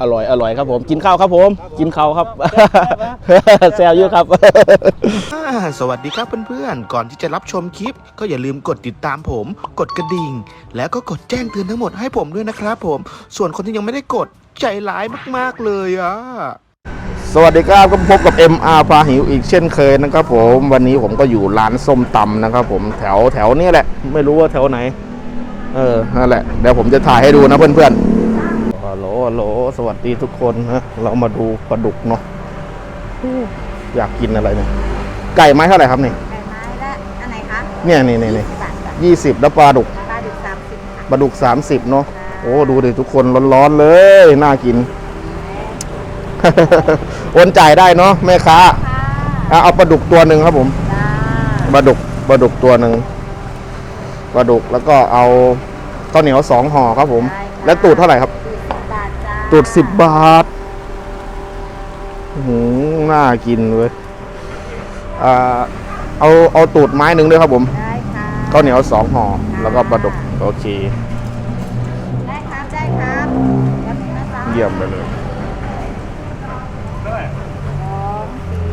อร่อยอร่อยครับผมกินข้าวครับผม กินข้าวครับแซวเยอะครับอ่าสวัสดีครับเพื่อนๆ ก่อนที่จะรับชมคลิป ก็อย่าลืมกดติดตามผม กดกระดิ่ง แล้วก็กดแจ้งเตือนทั้งหมดให้ผมด้วยนะครับผม ส่วนคนที่ยังไม่ได้กดใจร้ายมากๆเลยอะสวัสดีครับก็พบกับ MR พาหิวอีกเช่นเคยนะครับผมวันนี้ผมก็อยู่ร้านส้มตำนะครับผมแถวแถวนี้แหละ ไม่รู้ว่าแถวไหน เออนั่นแหละเดี๋ยวผมจะถ่ายให้ดูนะเพื่อนๆฮัล โหลฮัลโหลสวัสดีทุกคนนะเรามาดูปลาดุกเนาะอยากกินอะไรเนี่ยไก่ไม้เท่าไหร่ครับนี่ไก่ไม้และอันไหนคะเนี่ยนี่นี่นี่บาทจ้ะยี่สิบแล้วปลาดุกปลาดุกสามสิบค่ะปลาดุกสามสิบเนาะโอ้ดูดิทุกคนร้อนๆเลยน่ากินโอนจ่ายได้เนาะแม่ค้าค่ะเอาเอาปลาดุกตัวหนึ่งครับผมจ้าปลาดุกปลาดุกตัวหนึ่งปลาดุกแล้วก็เอาข้าวเหนียวสองห่อครับผม แล้วตูดเท่าไหร่ครับ ตูดสิบบาทจ้าตูดสิบบาทอื้อหือน่ากินเว้ยอ่าเอาเอาตูดไม้หนึ่งด้วยครับผมได้ค่ะข้าวเหนียวสองห่อแล้วก็ปลาดุกโอเค ได้ครับได้ครับแล้วนี่นะจ๊ะเยี่ยมไปเลยสองสี่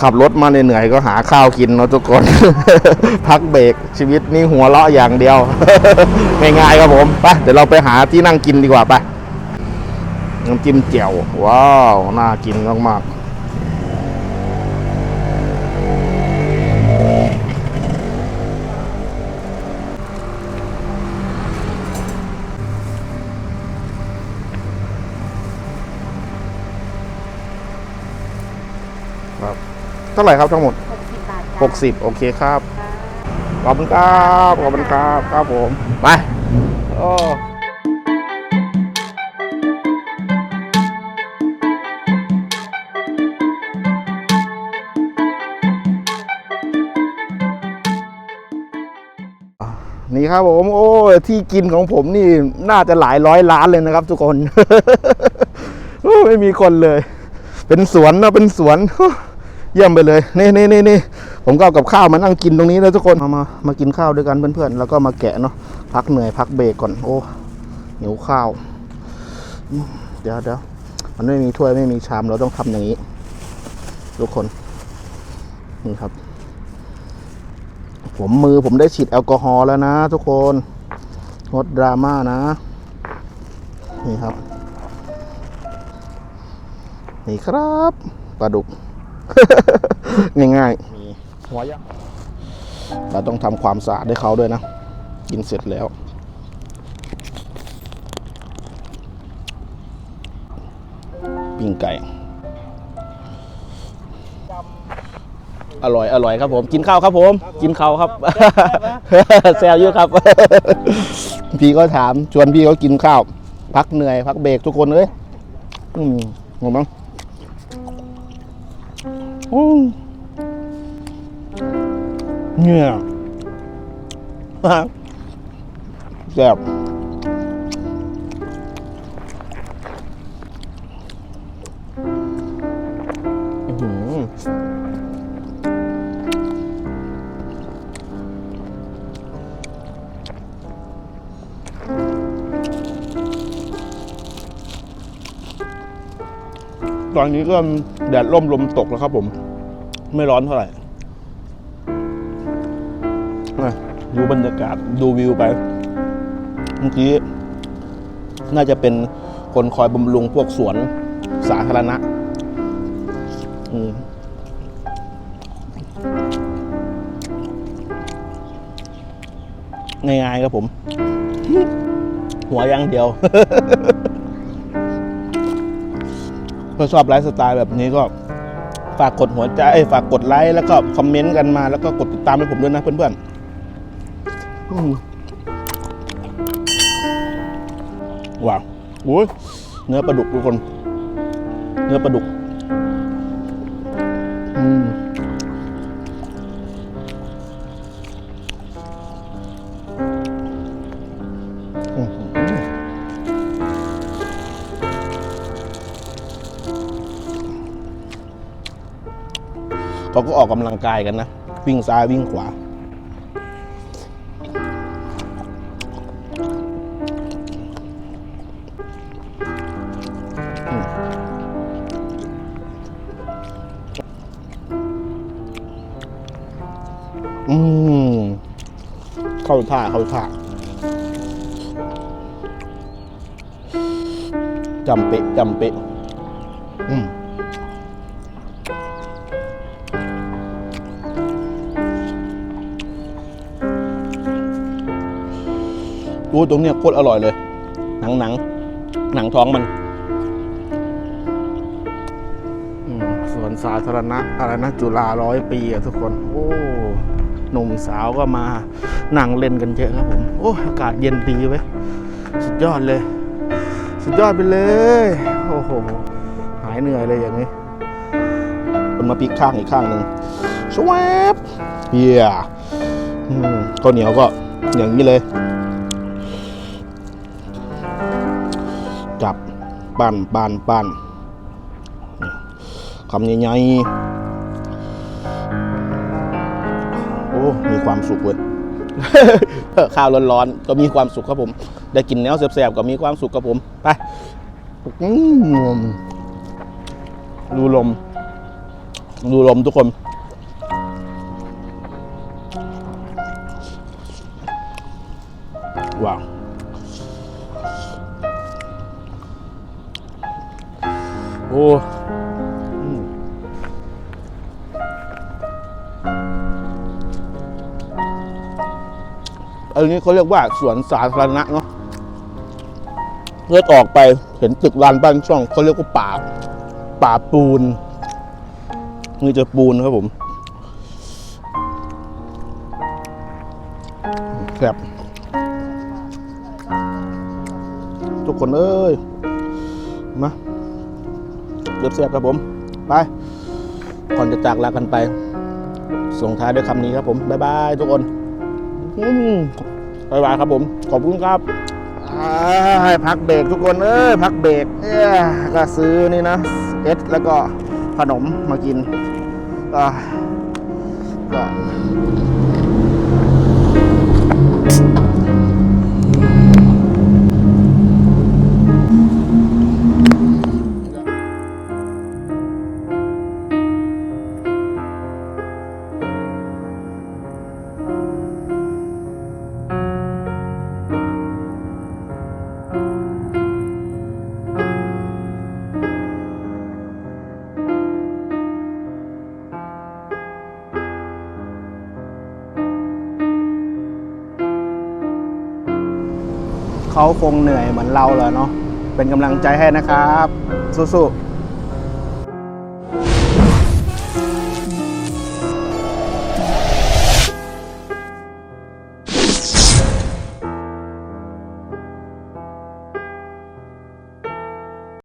ขับรถมาเหนื่อยๆก็หาข้าวกินเนาะทุกคน พักเบรกชีวิตนี่หัวเราะอย่างเดียว ง่ายๆครับผม ไป เดี๋ยวเราไปหาที่นั่งกินดีกว่าไป น้ำจิ้มแจ่วว้าว น่ากินมากๆครับเท่าไหร่ครับทั้งหมดหกสิบบาทจ้ะ60 โอเคครับ ขอบคุณครับ ขอบคุณครับ ครับผม ไปโอ้ นี่ครับผมโอ้ที่กินของผมนี่น่าจะหลายร้อยล้านเลยนะครับ ทุกคนไม่มีคนเลย เป็นสวนนะเป็นสวนเยี่ยมไปเลยนี่นี่นี่นี่ผมก็เอากับข้าวมานั่งกินตรงนี้แล้วทุกคนมามามากินข้าวด้วยกันเพื่อนๆแล้วก็มาแกะเนาะพักเหนื่อยพักเบรกก่อนโอ้หิวข้าว เดี๋ยวเดี๋ยวมันไม่มีถ้วยไม่มีชามเราต้องทำอย่างนี้ ทุกคนนี่ครับ ผมมือผมได้ฉีดแอลกอฮอล์แล้วนะ ทุกคนงดดราม่านะ นี่ครับ นี่ครับปลาดุก ง่ายๆมีหัวยักษ์เราต้องทำความสะอาดให้เขาด้วยนะ กินเสร็จแล้วปิ้งไก่ อร่อยอร่อยครับผมกินข้าวครับผม กินข้าวครับแซวเยอะครับ พี่ก็ถามชวนพี่เขากินข้าว พักเหนื่อย พักเบรกทุกคนเลยอืมงงมั้งเนี่ยแซ่บ ตอนนี้ก็แดดร่มลมตกแล้วครับผม ไม่ร้อนเท่าไหร่ดูบรรยากาศดูวิวไป เมื่อกี้ น่าจะเป็นคนคอยบำรุงพวกสวนสาธารณะง่ายๆครับผม หัวยังเดียว ถ้าชอบไลฟ์สไตล์แบบนี้ก็ฝากกดหัวใจฝากกดไลค์แล้วก็คอมเมนต์กันมา แล้วก็กดติดตามให้ผมด้วยนะเพื่อนๆว้าวโอ้ยเนื้อปลาดุกทุกคน เนื้อปลาดุก อืม เขาก็ออกกำลังกายกันนะ วิ่งซ้ายวิ่งขวา อืม เข้าท่าเข้าท่าจำเป๊ะจำเป๊ะอืม อู้ตรงเนี้ยโคตรอร่อยเลย หนังหนังหนังท้องมันอืมสวนสาธารณะอะไรนะจุฬาร้อยปีอะทุกคน โอ้หนุ่มสาวก็มานั่งเล่นกันเยอะครับผมโอ้อากาศเย็นดีเว้ยสุดยอดเลย สุดยอดไปเลย โอ้โหหายเหนื่อยเลยอย่างนี้มันมาพลิกข้างอีกข้างหนึ่งสวบเฮียอืมข้าวเหนียวก็อย่างนี้เลย ปั้นปั้นปั้นคำใหญ่ๆโอ้ มีความสุขเว้ยข้าวร้อนๆก็มีความสุขครับผม ได้กินแนวแซ่บๆก็มีความสุขครับผม ไปอืมดูลม ดูลมทุกคนว้าว อ้อันนี้เขาเรียกว่าสวนสาธารณะเนาะเลื่อออกไปเห็นตึกลานบ้านช่องเขาเรียกว่าป่า ป่าปูนนี่จะปูนครับผมครับทุกคนเอ้ย มา เรียบเสียบครับผม ไป ก่อนจะจากลากันไป ส่งท้ายด้วยคำนี้ครับผม บ๊ายบายทุกคนบ๊ายบายครับผม ขอบคุณครับให้พักเบรกทุกคน เอ้ย พักเบรกเอ้ยก็ซื้อนี่นะเอสแล้วก็ขนมมากิน ก็ คงเหนื่อยเหมือนเราแหละเนาะเป็นกำลังใจให้นะครับสู้ๆ